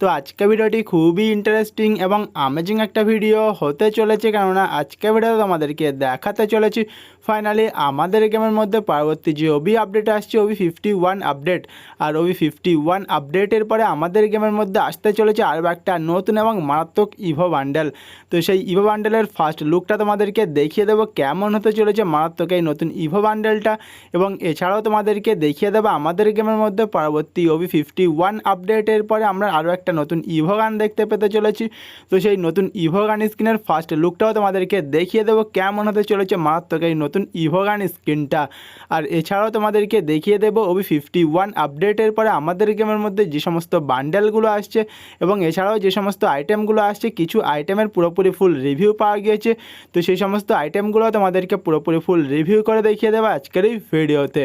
তো আজকে ভিডিওটি খুবই ইন্টারেস্টিং এবং আমেজিং একটা ভিডিও হতে চলেছে। কেননা আজকে ভিডিও তোমাদেরকে দেখাতে চলেছি। ফাইনালি আমাদের গেমের মধ্যে পরবর্তী যে ওবি আপডেট আসছে ওবি ফিফটি ওয়ান আপডেট আর ওবি ফিফটি ওয়ান আপডেটের পরে আমাদের গেমের মধ্যে আসতে চলেছে আরও একটা নতুন এবং মারাত্মক ইভো বান্ডেল তো সেই ইভো বান্ডেলের ফার্স্ট লুকটা তোমাদেরকে দেখিয়ে দেবো, কেমন হতে চলেছে মারাত্মক এই নতুন ইভো বান্ডেলটা এবং এছাড়াও তোমাদেরকে দেখিয়ে দেবো আমাদের গেমের মধ্যে পরবর্তী ওবি ফিফটি ওয়ান আপডেটের পরে আমরা আরও একটা নতুন ইভো গান দেখতে পেতে চলেছি। তো সেই নতুন ইভো গান স্ক্রিনের ফার্স্ট লুকটাও তোমাদেরকে দেখিয়ে দেবো, কেমন হতে চলেছে মারাত্মক এই নতুন ইভো গান স্ক্রিনটা। আর এছাড়াও তোমাদেরকে দেখিয়ে দেবো ওবি ফিফটি ওয়ান আপডেটের পরে আমাদের গেমের মধ্যে যে সমস্ত বান্ডেলগুলো আসছে এবং এছাড়াও যে সমস্ত আইটেমগুলো আসছে, কিছু আইটেমের পুরোপুরি ফুল রিভিউ পাওয়া গিয়েছে। তো সেই সমস্ত আইটেমগুলো তোমাদেরকে পুরোপুরি ফুল রিভিউ করে দেখিয়ে দেবো আজকের এই ভিডিওতে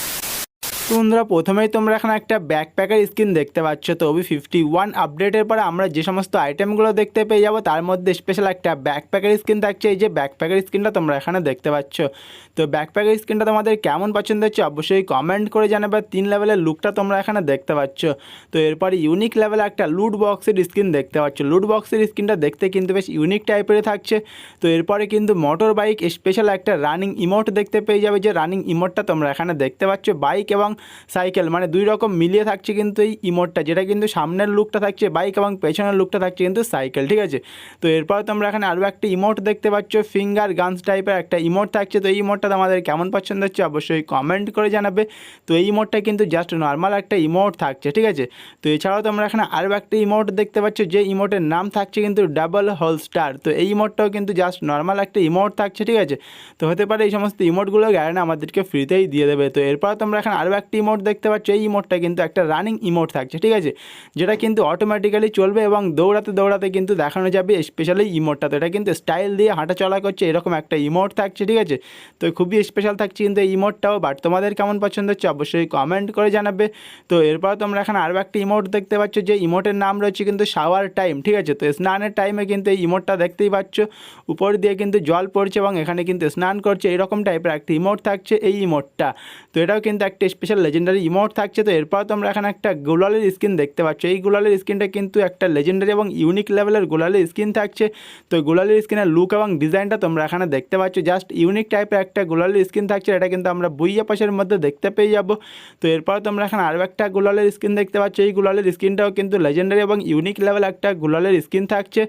তো বন্ধুরা, প্রথমেই তোমরা এখানে একটা ব্যাকপ্যাকের স্ক্রিন দেখতে পাচ্ছ। তো ওবি ফিফটি ওয়ান আপডেটের পরে আমরা যে সমস্ত আইটেমগুলো দেখতে পেয়ে যাব, তার মধ্যে স্পেশাল একটা ব্যাকপ্যাকের স্ক্রিন থাকছে। এই যে ব্যাকপ্যাকের স্ক্রিনটা তোমরা এখানে দেখতে পাচ্ছ। তো ব্যাকপ্যাকের স্ক্রিনটা তোমাদের কেমন পছন্দ হচ্ছে, অবশ্যই কমেন্ট করে জানাবে। তিন লেভেলের লুকটা তোমরা এখানে দেখতে পাচ্ছ। তো এরপরে ইউনিক লেভেলে একটা লুট বক্সের স্ক্রিন দেখতে পাচ্ছ। লুট বক্সের স্ক্রিনটা দেখতে কিন্তু বেশ ইউনিক টাইপের থাকছে। তো এরপরে কিন্তু মোটর বাইক স্পেশাল একটা রানিং ইমোট দেখতে পেয়ে যাবে। যে রানিং ইমোটটা তোমরা এখানে দেখতে পাচ্ছ। বাইক এবং সাইকেল। মানে দুই রকম মিলিয়ে থাকছে কিন্তু এই ইমোটটা, যেটা কিন্তু সামনের লুকটা থাকছে, বাইক এবং পেছনের লুকটা থাকছে কিন্তু সাইকেল, ঠিক আছে? তো এরপর তোমরা এখানে আরও একটা ইমোট দেখতে পাচ্ছ, ফিঙ্গার গানস টাইপের একটা ইমোট থাকছে। তো এই ইমোটটা তোমাদের কেমন পছন্দ হচ্ছে অবশ্যই কমেন্ট করে জানাবে। তো এই ইমোটটা কিন্তু জাস্ট নর্মাল একটা ইমোট থাকছে, ঠিক আছে? তো এছাড়াও তোমরা এখানে আরও একটা ইমোট দেখতে পাচ্ছ, যে ইমোটের নাম থাকছে কিন্তু ডাবল হল স্টার। তো এই ইমোটটাও কিন্তু জাস্ট নর্মাল একটা ইমোট থাকছে, ঠিক আছে? তো হতে পারে এই সমস্ত ইমোটগুলো গ্যারেন্টি আমাদেরকে ফ্রিতেই দিয়ে দেবে। তো এরপর তোমরা এখানে আরও একটা ইমোট দেখতে পাচ্ছ, এই ইমোটটা কিন্তু একটা রানিং ইমোট থাকছে, ঠিক আছে? যেটা কিন্তু অটোমেটিক্যালি চলবে এবং দৌড়াতে দৌড়াতে কিন্তু দেখানো যাবে স্পেশালি ইমোটটা তো এটা কিন্তু স্টাইল দিয়ে হাঁটা চলা করছে, এরকম একটা ইমোট থাকছে, ঠিক আছে? তো খুবই স্পেশাল থাকছে কিন্তু এই ইমোটটাও বাট তোমাদের কেমন পছন্দ হচ্ছে অবশ্যই কমেন্ট করে জানাবে। তো এরপর তোমরা এখানে আরও একটা ইমোট দেখতে পাচ্ছ, যে ইমোটের নাম রয়েছে কিন্তু শাওয়ার টাইম ঠিক আছে? তো স্নানের টাইমে কিন্তু এই ইমোটটা দেখতেই পাচ্ছ। উপর দিয়ে কিন্তু জল পড়ছে এবং এখানে কিন্তু স্নান করছে, এরকম টাইপের একটা ইমোট থাকছে এই ইমোটটা তো এটাও কিন্তু একটা স্পেশাল লেজেন্ডারি ইমোট থাকছে, তো এরপর তোমরা এখানে একটা গোলালের স্কিন দেখতে পাচ্ছ। এই গোলালের স্কিনটা কিন্তু একটা লেজেন্ডারি এবং ইউনিক লেভেলের গোলালের স্কিন থাকছে। তো গোলালের স্কিনের লুক এবং ডিজাইনটা তোমরা এখানে দেখতে পাচ্ছ। জাস্ট ইউনিক টাইপের একটা গোলালের স্কিন থাকছে এটা কিন্তু আমরা বুইয়া পাশের মধ্যে দেখতে পেয়ে যাব। তো এরপর তোমরা এখানে আরও একটা গোলালের স্কিন দেখতে পাচ্ছ। এই গোলালের স্কিনটাও কিন্তু লেজেন্ডারি এবং ইউনিক লেভেল একটা গোলালের স্কিন থাকছে।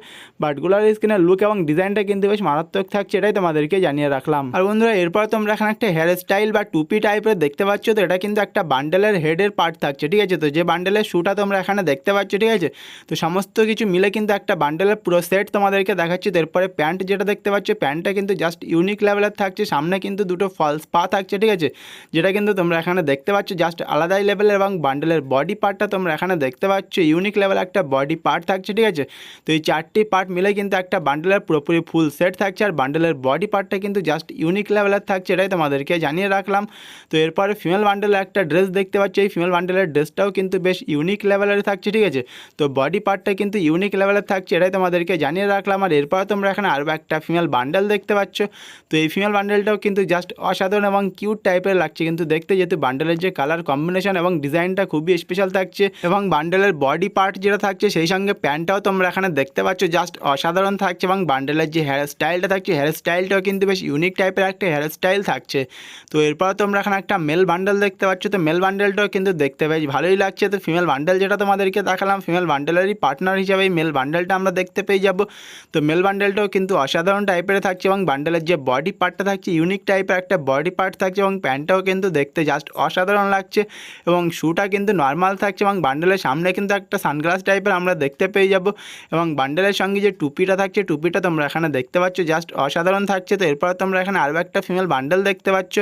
বাট গোলালের স্কিনের লুক এবং ডিজাইনটা কিন্তু বেশ মারাত্মক থাকছে, এটাই তোমাদেরকে জানিয়ে রাখলাম। আর বন্ধুরা, এরপর তোমরা এখানে একটা হেয়ার স্টাইল বা টুপি টাইপের দেখতে পাচ্ছ, তো এটা কিন্তু একটা বান্ডেলের হেডের পার্ট থাকছে, ঠিক আছে? তো যে বান্ডেলের শ্যুটা তোমরা এখানে দেখতে পাচ্ছ, ঠিক আছে? তো সমস্ত কিছু মিলে কিন্তু একটা বান্ডেলের পুরো সেট তোমাদেরকে দেখাচ্ছি। এরপরে প্যান্ট যেটা দেখতে পাচ্ছ প্যান্টটা কিন্তু জাস্ট ইউনিক লেভেলের থাকছে। সামনে কিন্তু দুটো ফলস পা থাকছে, ঠিক আছে? যেটা কিন্তু তোমরা এখানে দেখতে পাচ্ছ জাস্ট আলাদাই লেভেলের এবং বান্ডেলের বডি পার্টটা তোমরা এখানে দেখতে পাচ্ছ। ইউনিক লেভেল একটা বডি পার্ট থাকছে, ঠিক আছে? তো এই চারটি পার্ট মিলে কিন্তু একটা বান্ডেলের পুরোপুরি ফুল সেট থাকছে আর বান্ডেলের বডি পার্টটা কিন্তু জাস্ট ইউনিক লেভেলের থাকছে, এটাই তোমাদেরকে জানিয়ে রাখলাম। তো এরপরে ফিমেল বান্ডেলের একটা ড্রেস দেখতে পাচ্ছ, এই ফিমেল বান্ডেলের ড্রেসটাও কিন্তু বেশ ইউনিক লেভেলের থাকছে, ঠিক আছে? তো বডি পার্টটা কিন্তু ইউনিক লেভেলের থাকছে, এটাই তোমাদেরকে জানিয়ে রাখলাম। আর এরপরে তোমরা এখানে আরও একটা ফিমেল বান্ডেল দেখতে পাচ্ছ। তো এই ফিমেল বান্ডেলটাও কিন্তু জাস্ট অসাধারণ এবং কিউট টাইপের লাগছে। কিন্তু দেখতে যেহেতু বান্ডেলের যে কালার কম্বিনেশন এবং ডিজাইনটা খুবই স্পেশাল থাকছে এবং বান্ডেলের বডি পার্ট যেটা থাকছে, সেই সঙ্গে প্যান্টটাও তোমরা এখানে দেখতে পাচ্ছ জাস্ট অসাধারণ থাকছে এবং বান্ডেলের যে হেয়ার স্টাইলটা থাকছে হেয়ার স্টাইলটাও কিন্তু বেশ ইউনিক টাইপের একটা হেয়ার স্টাইল থাকছে। তো এরপর তোমরা এখানে একটা মেল বান্ডেল দেখতে পাচ্ছ তো মেল বান্ডেলটাও কিন্তু দেখতে পাই ভালোই লাগছে। তো ফিমেল বান্ডেল যেটা তোমাদেরকে দেখালাম ফিমেল বান্ডেলেরই পার্টনার হিসাবে মেল বান্ডেলটা আমরা দেখতে পেয়ে যাব। তো মেল বান্ডেলটাও কিন্তু অসাধারণ টাইপের থাকছে এবং বান্ডেলের যে বডি পার্টটা থাকছে ইউনিক টাইপের একটা বডি পার্ট থাকছে এবং প্যান্টটাও কিন্তু দেখতে জাস্ট অসাধারণ লাগছে এবং শ্যুটা কিন্তু নর্মাল থাকছে এবং বান্ডেলের সামনে কিন্তু একটা সানগ্লাস টাইপের আমরা দেখতে পেয়ে যাব এবং বান্ডেলের সঙ্গে যে টুপিটা থাকছে, টুপিটা তোমরা এখানে দেখতে পাচ্ছ জাস্ট অসাধারণ থাকছে। তো এরপর তোমরা এখানে আরও একটা ফিমেল বান্ডেল দেখতে পাচ্ছ।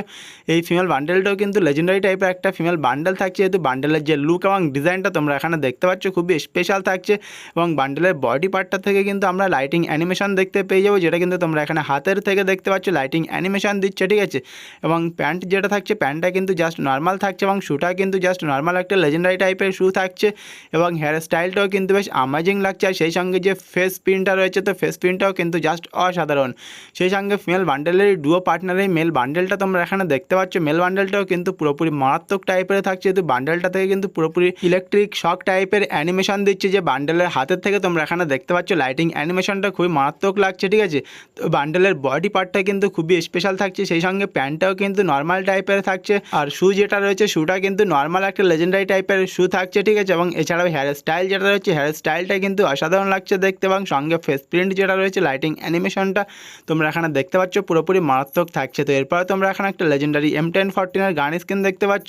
এই ফিমেল বান্ডেলটাও কিন্তু লেজেন্ডারি টাইপের টাইপের একটা ফিমেল বান্ডেল থাকছে, যেহেতু বান্ডেলের যে লুক এবং ডিজাইনটা তোমরা এখানে দেখতে পাচ্ছ, খুবই স্পেশাল থাকছে। এবং বান্ডেলের বডি পার্টটা থেকে কিন্তু আমরা লাইটিং অ্যানিমেশন দেখতে পেয়ে যাব, যেটা কিন্তু তোমরা এখানে হাতের থেকে দেখতে পাচ্ছ লাইটিং অ্যানিমেশন দিচ্ছে, ঠিক আছে? এবং প্যান্ট যেটা থাকছে প্যান্টটা কিন্তু জাস্ট নর্মাল থাকছে এবং শ্যুটা কিন্তু জাস্ট নর্মাল একটা লেজেন্ডারি টাইপের শ্যু থাকছে। এবং হেয়ার স্টাইলটাও কিন্তু বেশ আমেজিং লাগছে, আর সেই সঙ্গে যে ফেস প্রিন্টটা রয়েছে, তো ফেস প্রিন্টটাও কিন্তু জাস্ট অসাধারণ। সেই সঙ্গে ফিমেল বান্ডেলের ডুয়ো পার্টনারের মেল বান্ডেলটা তোমরা এখানে দেখতে পাচ্ছ মেল বান্ডেলটাও কিন্তু পুরোপুরি মারাত্মক টাইপের থাকছে, যেহেতু বান্ডেলটা থেকে কিন্তু পুরোপুরি ইলেকট্রিক শক টাইপের অ্যানিমেশন দিচ্ছে যে বান্ডেলের হাতের থেকে তোমরা এখানে দেখতে পাচ্ছ লাইটিং অ্যানিমেশনটা খুবই মারাত্মক লাগছে, ঠিক আছে? তো বান্ডেলের বডি পার্টটা কিন্তু খুবই স্পেশাল থাকছে, সেই সঙ্গে প্যান্টটাও কিন্তু নর্মাল টাইপের থাকছে, আর শু যেটা রয়েছে শুটা কিন্তু নর্মাল একটা লেজেন্ডারি টাইপের শু থাকছে, ঠিক আছে? এবং এছাড়াও হেয়ার স্টাইল যেটা রয়েছে হেয়ার স্টাইলটা কিন্তু অসাধারণ লাগছে দেখতে, এবং সঙ্গে ফেস প্রিন্ট যেটা রয়েছে লাইটিং অ্যানিমেশনটা তোমরা এখানে দেখতে পাচ্ছ, পুরোপুরি মারাত্মক থাকছে। তো এরপরে তোমরা এখানে একটা লেজেন্ডারি এম টেন ফোরটিনের গান স্ক্রিন দেখতে পাচ্ছ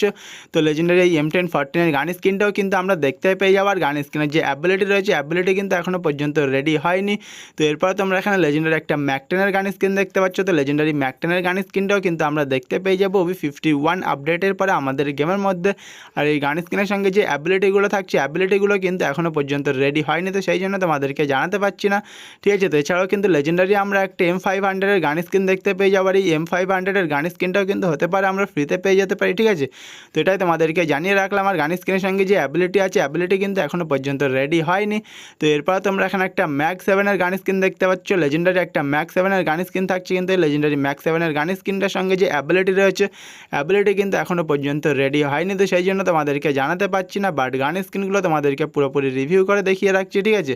তো লেজেন্ডারি এই এম টেন ফোরটিনের গান স্ক্রিনটাও কিন্তু আমরা দেখতে পেয়ে যাব। আর গান স্ক্রিনের যে অ্যাবিলিটি রয়েছে অ্যাবিলিটি কিন্তু এখনও পর্যন্ত রেডি হয়নি। তো এরপর তোমরা এখানে লেজেন্ডারি একটা ম্যাকটেনের গান স্ক্রিন দেখতে পাচ্ছ। তো লেজেন্ডারি ম্যাকটেনের গান স্ক্রিনটাও কিন্তু আমরা দেখতে পেয়ে যাব। ওবি ফিফটি ওয়ান আপডেটের পরে আমাদের গেমের মধ্যে। আর এই গান স্ক্রিনের সঙ্গে যে অ্যাবিলিটিগুলো থাকছে অ্যাবিলিটিগুলো কিন্তু এখনও পর্যন্ত রেডি হয়নি। তো সেই জন্য তোমাদেরকে জানাতে পারছি না। ঠিক আছে, তো এছাড়াও কিন্তু লেজেন্ডারি আমরা একটা এম ফাইভ হান্ড্রেডের গান স্ক্রিন দেখতে পেয়ে যাব। আর এই এম ফাইভ হান্ড্রেডের গান স্ক্রিনটাও কিন্তু হতে পারে, আমরা ফ্রিতে পেয়ে যেতে পারি। ঠিক আছে? তো এটাই তোমাদেরকে জানিয়ে রাখলাম। আর গান স্ক্রিনের সঙ্গে যে অ্যাবিলিটি আছে অ্যাবিলিটি কিন্তু এখনও পর্যন্ত রেডি হয়নি। তো এরপর তোমরা এখানে একটা ম্যাক্স সেভেনের গান স্ক্রিন দেখতে পাচ্ছ। লেজেন্ডারি একটা ম্যাক্স সেভেনের গান স্ক্রিন থাকছে কিন্তু লেজেন্ডারি ম্যাক্স সেভেনের গান স্ক্রিনটার সঙ্গে যে অ্যাবিলিটি রয়েছে অ্যাবিলিটি কিন্তু এখনও পর্যন্ত রেডি হয়নি। তো সেই জন্য তোমাদেরকে জানাতে পারছি না বাট গান স্ক্রিনগুলো তোমাদেরকে পুরোপুরি রিভিউ করে দেখিয়ে রাখছি, ঠিক আছে?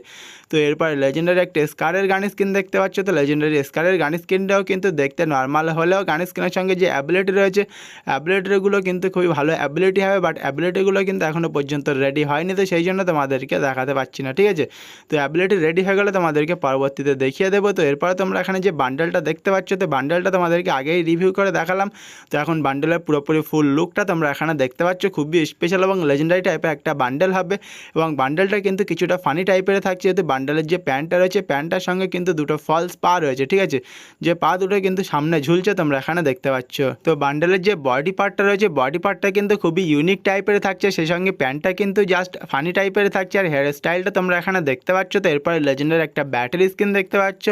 তো এরপর লেজেন্ডারি একটা স্কারের গান স্ক্রিন দেখতে পাচ্ছ। তো লেজেন্ডারি স্কারের গান স্ক্রিনটাও কিন্তু দেখতে নর্মাল হলেও গান স্ক্রিনের সঙ্গে যে অ্যাবিলিটি রয়েছে অ্যাবিলিটিগুলো কিন্তু খুবই ভালো অ্যাবিলিটি হবে বাট অ্যাবিলিটিগুলো কিন্তু এখনও পর্যন্ত রেডি হয়নি, তো সেই জন্য তোমাদেরকে দেখাতে পারছি না, ঠিক আছে? তো অ্যাবিলিটি রেডি হয়ে গেলে তোমাদেরকে পরবর্তীতে দেখিয়ে দেবো, তো এরপরে তোমরা এখানে যে বান্ডেলটা দেখতে পাচ্ছ, তো বান্ডেলটা তোমাদেরকে আগেই রিভিউ করে দেখালাম। তো এখন বান্ডেলের পুরোপুরি ফুল লুকটা তোমরা এখানে দেখতে পাচ্ছ, খুবই স্পেশাল এবং লেজেন্ডারি টাইপের একটা বান্ডেল হবে। এবং বান্ডেলটা কিন্তু কিছুটা ফানি টাইপের থাকছে, যেহেতু বান্ডেলের যে প্যান্টটা রয়েছে প্যান্টটার সঙ্গে কিন্তু দুটো ফলস পা রয়েছে, ঠিক আছে? যে পা দুটো কিন্তু সামনে ঝুলছে তোমরা এখানে দেখতে পাচ্ছ। তো বান্ডেলের যে বডি পার্টটা রয়েছে বডি পার্টটা কিন্তু খুবই ইউনিক টাইপের থাকছে, সেই সঙ্গে প্যান্টটা কিন্তু জাস্ট ফানি টাইপের থাকছে আর হেয়ার স্টাইলটা তোমরা এখানে দেখতে পাচ্ছ। তো এরপরে লেজেন্ডারি একটা ব্যাটারি স্ক্রিন দেখতে পাচ্ছ।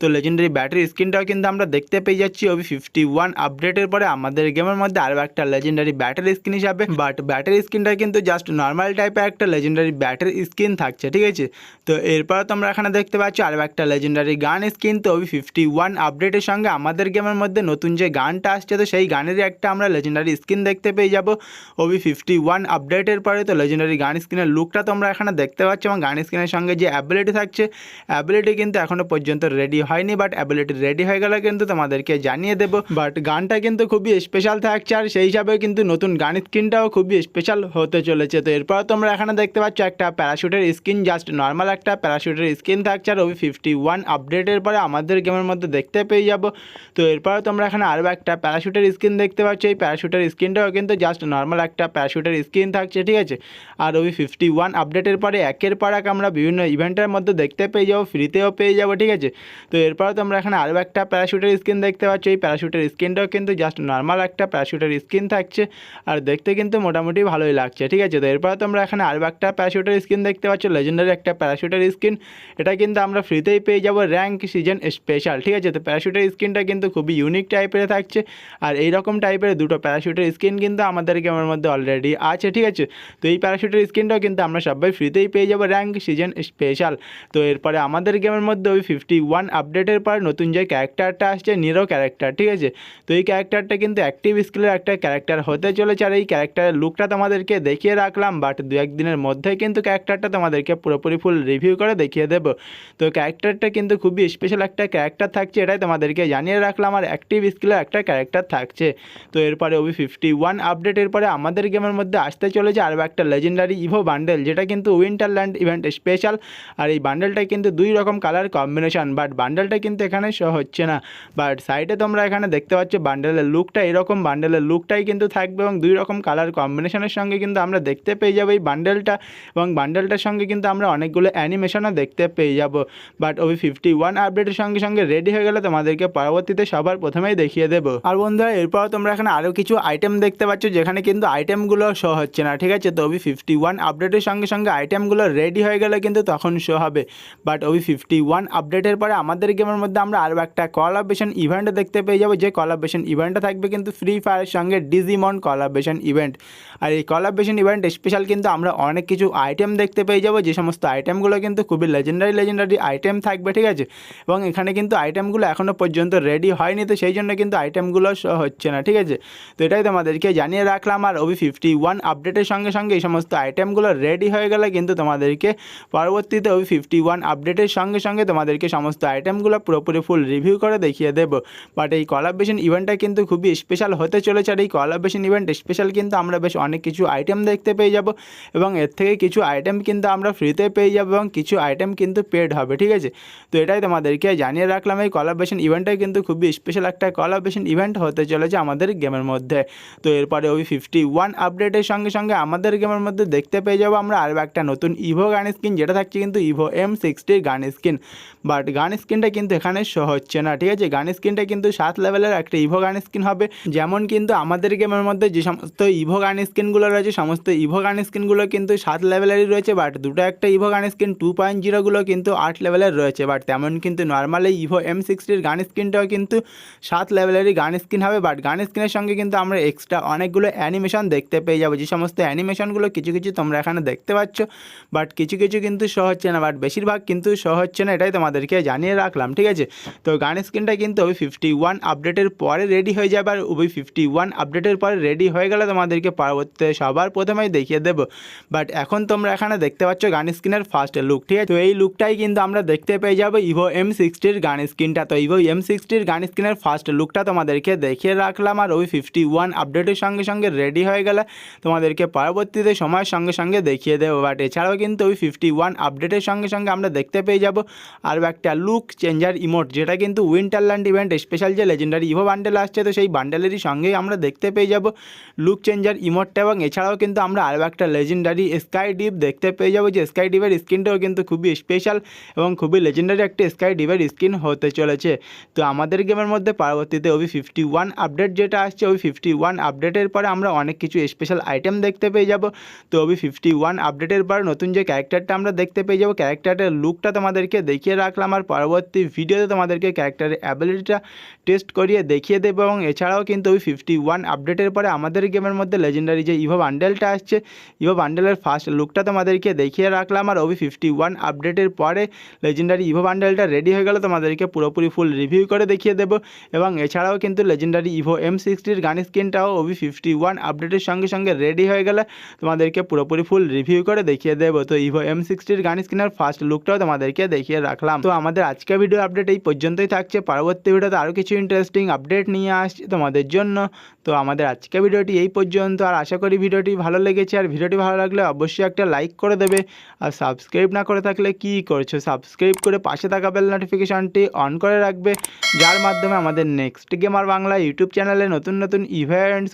তো লেজেন্ডারি ব্যাটারি স্ক্রিনটাও কিন্তু আমরা দেখতে পেয়ে যাচ্ছি। ওবি ফিফটি ওয়ান আপডেটের পরে আমাদের গেমের মধ্যে আরও একটা লেজেন্ডারি ব্যাটারি স্ক্রিন হিসাবে। বাট ব্যাটারি স্ক্রিনটা কিন্তু জাস্ট নর্মাল টাইপের একটা লেজেন্ডারি ব্যাটারি স্ক্রিন থাকছে, ঠিক আছে? তো এরপর তোমরা এখানে দেখতে পাচ্ছ আরও একটা লেজেন্ডারি গান স্ক্রিন তো ওবি ফিফটি ওয়ান আপডেটের সঙ্গে আমাদের গেমের মধ্যে নতুন যে গানটা আসছে, তো সেই গানেরই একটা আমরা লেজেন্ডারি স্ক্রিন দেখতে পেয়ে যাব। ওবি ফিফটি ওয়ান আপডেটের পরে, তো লেজেন্ডারি গান স্ক্রিনের লুকটা তোমরা এখানে দেখতে পাচ্ছ এবং গান স্ক্রিনের সঙ্গে যে অ্যাবিলিটি থাকছে অ্যাবিলিটি কিন্তু এখনও পর্যন্ত রেডি হয়নি বাট অ্যাবিলিটি রেডি হয়ে গেলে কিন্তু তোমাদেরকে জানিয়ে দেবো। বাট গানটা কিন্তু খুবই স্পেশাল থাকছে আর সেই হিসাবে কিন্তু নতুন গান স্ক্রিনটাও খুবই স্পেশাল হতে চলেছে। তো এরপর তোমরা এখানে দেখতে পাচ্ছ একটা প্যারাশুটের স্ক্রিন জাস্ট নর্মাল একটা প্যারাশুটের স্ক্রিন থাকছে আর ওবি ফিফটি ওয়ান আপডেটের পরে, আমাদের গেমের মধ্যে দেখতে পেয়ে যাব। তো এরপরে তোমরা এখানে আরও একটা প্যারাশুটের স্ক্রিন দেখতে পাচ্ছ, এই প্যারাশুটের স্ক্রিনটাও কিন্তু জাস্ট নর্মাল একটা প্যারাশুটের স্ক্রিন থাকছে, ঠিক আছে? আর ওই ফিফটি ওয়ান আপডেটের পরে একের পর এক আমরা বিভিন্ন ইভেন্টের মধ্যে দেখতে পেয়ে যাব ফ্রিতেও পেয়ে যাব, ঠিক আছে? তো এরপরে তোমরা এখানে আরও একটা প্যারাশুটের স্ক্রিন দেখতে পাচ্ছ। এই প্যারাশুটের স্ক্রিনটাও কিন্তু জাস্ট নর্মাল একটা প্যারাশুটের স্ক্রিন থাকছে আর দেখতে কিন্তু মোটামুটি ভালোই লাগছে, ঠিক আছে? তো এরপরে তোমরা এখানে আরও একটা প্যারাশুটের স্ক্রিন দেখতে পাচ্ছ লেজেন্ডারি একটা প্যারাশুটের স্ক্রিন এটা কিন্তু আমরা ফ্রিতেই পেয়ে যাব র্যাঙ্ক সিজন স্পেশাল ঠিক আছে? তো প্যারাশুটের স্ক্রিনটা কিন্তু খুবই ইউনিক টাইপের থাকছে আর এইরকম টাইপের দুটো প্যারাশুটের স্ক্রিন কিন্তু আমাদের গেমের মধ্যে অলরেডি আছে, ঠিক আছে? তো এই প্যারাশুটের স্ক্রিনটাও কিন্তু আমরা সবাই ফ্রিতেই পেয়ে যাব র্যাঙ্ক সিজন স্পেশাল তো এরপরে আমাদের গেমের মধ্যে ওই ফিফটি ওয়ান আপডেটের পর নতুন যে ক্যারেক্টারটা আসছে নিরো ক্যারেক্টার ঠিক আছে? তো এই ক্যারেক্টারটা কিন্তু অ্যাক্টিভ স্কিলের একটা ক্যারেক্টার হতে চলেছে, আর এই ক্যারেক্টারের লুকটা তোমাদেরকে দেখিয়ে রাখলাম বাট দু একদিনের মধ্যে কিন্তু ক্যারেক্টারটা তোমাদেরকে পুরোপুরি ফুল রিভিউ করে দেখিয়ে দেবো। তো ক্যারেক্টারটা কিন্তু খুবই স্পেশাল একটা ক্যারেক্টার থাকছে, এটাই তোমাদেরকে জানিয়ে রাখলাম, আর অ্যাক্টিভ স্কিলের একটা ক্যারেক্টার থাকছে। তো এরপরে ওবি ফিফটি ওয়ান আপডেটের পরে আমাদের গেমের মধ্যে আসতে চলেছে আরও একটা লেজেন্ডারি ইভো বান্ডেল যেটা কিন্তু উইন্টারল্যান্ড ইভেন্ট স্পেশাল আর এই বান্ডেলটা কিন্তু দুই রকম কালার কম্বিনেশন বাট বান্ডেলটা কিন্তু এখানে শো হচ্ছে না। বাট সাইডে তোমরা এখানে দেখতে পাচ্ছ বান্ডেলের লুকটা এরকম বান্ডেলের লুকটাই কিন্তু থাকবে এবং দুই রকম কালার কম্বিনেশনের সঙ্গে কিন্তু আমরা দেখতে পেয়ে যাব এই বান্ডেলটা এবং বান্ডেলটার সঙ্গে কিন্তু আমরা অনেকগুলো অ্যানিমেশনও দেখতে পেয়ে যাব। বাট ওই ফিফটি ওয়ান আপডেটের সঙ্গে সঙ্গে রেডি হয়ে গেলে তোমাদেরকে পরবর্তীতে সবার প্রথমেই দেখিয়ে দেবো। আর বন্ধুরা, এরপর তোমরা এখানে আরও কিছু আইটেম দেখতে দেখতে পাচ্ছ যেখানে কিন্তু আইটেমগুলো শো হচ্ছে না, ঠিক আছে? তো ওবি ফিফটি ওয়ান আপডেটের সঙ্গে সঙ্গে আইটেমগুলো রেডি হয়ে গেলে কিন্তু তখন শো হবে। বাট ওবি ফিফটি ওয়ান আপডেটের পরে আমাদের গেমের মধ্যে আমরা আরও একটা কলাবেশন ইভেন্ট দেখতে পেয়ে যাব। যে কলাবেশন ইভেন্টটা থাকবে কিন্তু ফ্রি ফায়ারের সঙ্গে ডিজিমন কলাবেশন ইভেন্ট আর এই কলাবেশন ইভেন্ট স্পেশাল কিন্তু আমরা অনেক কিছু আইটেম দেখতে পেয়ে যাব। যে সমস্ত আইটেমগুলো কিন্তু খুবই লেজেন্ডারি লেজেন্ডারি আইটেম থাকবে, ঠিক আছে? এবং এখানে কিন্তু আইটেমগুলো এখনও পর্যন্ত রেডি হয়নি, তো সেই জন্য কিন্তু আইটেমগুলো হচ্ছে না, ঠিক আছে? তো এটাই তোমাদেরকে জানিয়ে রাখলাম, আর ওবি ফিফটি ওয়ান আপডেটের সঙ্গে সঙ্গে এই সমস্ত আইটেমগুলো রেডি হয়ে গেলে কিন্তু তোমাদেরকে পরবর্তীতে ওবি ফিফটি ওয়ান আপডেটের সঙ্গে সঙ্গে তোমাদেরকে সমস্ত আইটেমগুলো পুরোপুরি ফুল রিভিউ করে দেখিয়ে দেবো। বাট এই কলাবেশন ইভেন্টটা কিন্তু খুবই স্পেশাল হতে চলেছে, আর এই কলাবেশন ইভেন্ট স্পেশাল কিন্তু আমরা বেশ অনেক কিছু আইটেম দেখতে পেয়ে যাব, এবং এর থেকে কিছু আইটেম কিন্তু আমরা ফ্রিতে পেয়ে যাব, এবং কিছু আইটেম কিন্তু পেড হবে, ঠিক আছে? তো এটাই তোমাদেরকে জানিয়ে রাখলাম, এই কলাবেশন ইভেন্টটা কিন্তু খুবই স্পেশাল একটা কলাবেশন ইভেন্ট হতে চলেছে আমাদের গেমের মধ্যে। তো এরপরে ওই ফিফটি ওয়ান আপডেটের সঙ্গে সঙ্গে আমাদের গেমের মধ্যে দেখতে পেয়ে যাব আমরা আরও একটা নতুন ইভো গান স্কিন যেটা থাকছে কিন্তু ইভো এম সিক্সটির গান স্কিন বাট গান স্কিনটা কিন্তু এখানে শো হচ্ছে না, ঠিক আছে? গান স্কিনটা কিন্তু সাত লেভেলের একটা ইভো গান স্কিন হবে। যেমন কিন্তু আমাদের গেমের মধ্যে যে সমস্ত ইভো গান স্কিনগুলো রয়েছে, সমস্ত ইভো গান স্কিনগুলো কিন্তু সাত লেভেলেরই রয়েছে বাট দুটো একটা ইভো গান স্কিন টু পয়েন্ট জিরোগুলো কিন্তু আট লেভেলের রয়েছে। বাট তেমন কিন্তু নর্মালি ইভো এম সিক্সটির গান স্কিনটাও কিন্তু সাত লেভেলেরই গান স্কিন হবে। বাট গান স্কিনের সঙ্গে কিন্তু আমরা এক্সট্রা অনেকগুলো অ্যানিমেশন দেখতে পেয়ে যাব। যে সমস্ত অ্যানিমেশনগুলো কিছু কিছু তোমরা এখানে দেখতে পাচ্ছ বাট কিছু কিছু কিন্তু শো হচ্ছে না বাট বেশিরভাগ কিন্তু শো হচ্ছে না, এটাই তোমাদেরকে জানিয়ে রাখলাম, ঠিক আছে? তো গান স্ক্রিনটা কিন্তু ওই ফিফটি ওয়ান আপডেটের পরে রেডি হয়ে যাবে, আর ওই ফিফটি ওয়ান আপডেটের পরে রেডি হয়ে গেলে তোমাদেরকে পরবর্তীতে সবার প্রথমেই দেখিয়ে দেবো। বাট এখন তোমরা এখানে দেখতে পাচ্ছ গান স্ক্রিনের ফার্স্ট লুক ঠিক আছে? তো এই লুকটাই কিন্তু আমরা দেখতে পেয়ে যাব ইভো এম সিক্সটির গান স্ক্রিনটা তো ইভো এম সিক্সটির গান স্ক্রিনের ফার্স্ট লুকটা তোমাদেরকে দেখিয়ে রাখলাম, আর ওই ফিফটি ওয়ান আপডেটের সঙ্গে সঙ্গে রেডি হয়ে গেলে তোমাদেরকে পরবর্তীতে সময়ের সঙ্গে সঙ্গে দেখিয়ে দেবো। বাট এছাড়াও কিন্তু ওই ফিফটি ওয়ান আপডেটের সঙ্গে সঙ্গে আমরা দেখতে পেয়ে যাব। আর একটা লুক চেঞ্জার ইমোট যেটা কিন্তু উইন্টারল্যান্ড ইভেন্ট স্পেশাল যে লেজেন্ডারি ইভো বান্ডেল আসছে, তো সেই বান্ডেলেরই সঙ্গেই আমরা দেখতে পেয়ে যাব। লুক চেঞ্জার ইমোটটা এবং এছাড়াও কিন্তু আমরা আরও একটা লেজেন্ডারি স্কাই ডিপ দেখতে পেয়ে যাব, যে স্কাই ডিপের স্কিনটাও কিন্তু খুবই স্পেশাল এবং খুবই লেজেন্ডারি একটা স্কাই ডিপের স্কিন হতে চলেছে। তো আমাদের গেমের মধ্যে পরবর্তীতে ওই ফিফটি ওয়ান আপডেট যেটা আসছে, ওই ফিফটি ওয়ান আপডেটের পরে আমরা অনেক কিছু স্পেশাল আইটেম দেখতে পেয়ে যাব। তো ওই ফিফটি ওয়ান আপডেটের পর নতুন যে ক্যারেক্টারটা আমরা দেখতে পেয়ে যাব ক্যারেক্টারটার লুকটা তোমাদেরকে দেখিয়ে রাখলাম আর পরবর্তী ভিডিওতে তোমাদেরকে ক্যারেক্টারের অ্যাবিলিটিটা টেস্ট করিয়ে দেখিয়ে দেবো এবং এছাড়াও কিন্তু ওই ফিফটি ওয়ান আপডেটের পরে আমাদের গেমের মধ্যে লেজেন্ডারি যে ইভো বান্ডেলটা আসছে ইভো বান্ডেলের ফার্স্ট লুকটা তোমাদেরকে দেখিয়ে রাখলাম আর ওই ফিফটি ওয়ান আপডেটের পরে লেজেন্ডারি ইভো বান্ডেলটা রেডি হয়ে গেলে তোমাদেরকে পুরোপুরি ফুল রিভিউ করে দেখিয়ে দেবো। এবং এছাড়াও কিন্তু লেজেন্ডারি ইভো এম সিক্সটির গান স্ক্রিনটাও ওবি ফিফটি ওয়ান আপডেটের সঙ্গে সঙ্গে রেডি হয়ে গেলে তোমাদেরকে পুরোপুরি ফুল রিভিউ করে দেখিয়ে দেবো। তো ইভো এম সিক্সটির গান স্ক্রিনের ফার্স্ট লুকটাও তোমাদেরকে দেখিয়ে রাখলাম। তো আমাদের আজকের ভিডিও আপডেট এই পর্যন্তই থাকছে। পরবর্তী ভিডিওতে আরও কিছু ইন্টারেস্টিং আপডেট নিয়ে আসছি তোমাদের জন্য। তো আমাদের আজকের ভিডিওটি এই পর্যন্ত। আর আশা করি ভিডিওটি ভালো লেগেছে। আর ভিডিওটি ভালো লাগলে অবশ্যই একটা লাইক করে দেবে। আর সাবস্ক্রাইব না করে থাকলে কি করছ? সাবস্ক্রাইব করে পাশে থাকা বেল নোটিফিকেশনটি অন করে রাখবে। যার মাধ্যমে আমাদের নেক্সট গেমার বাংলা ইউটিউব চ্যানেলে নতুন নতুন ইভেন্টস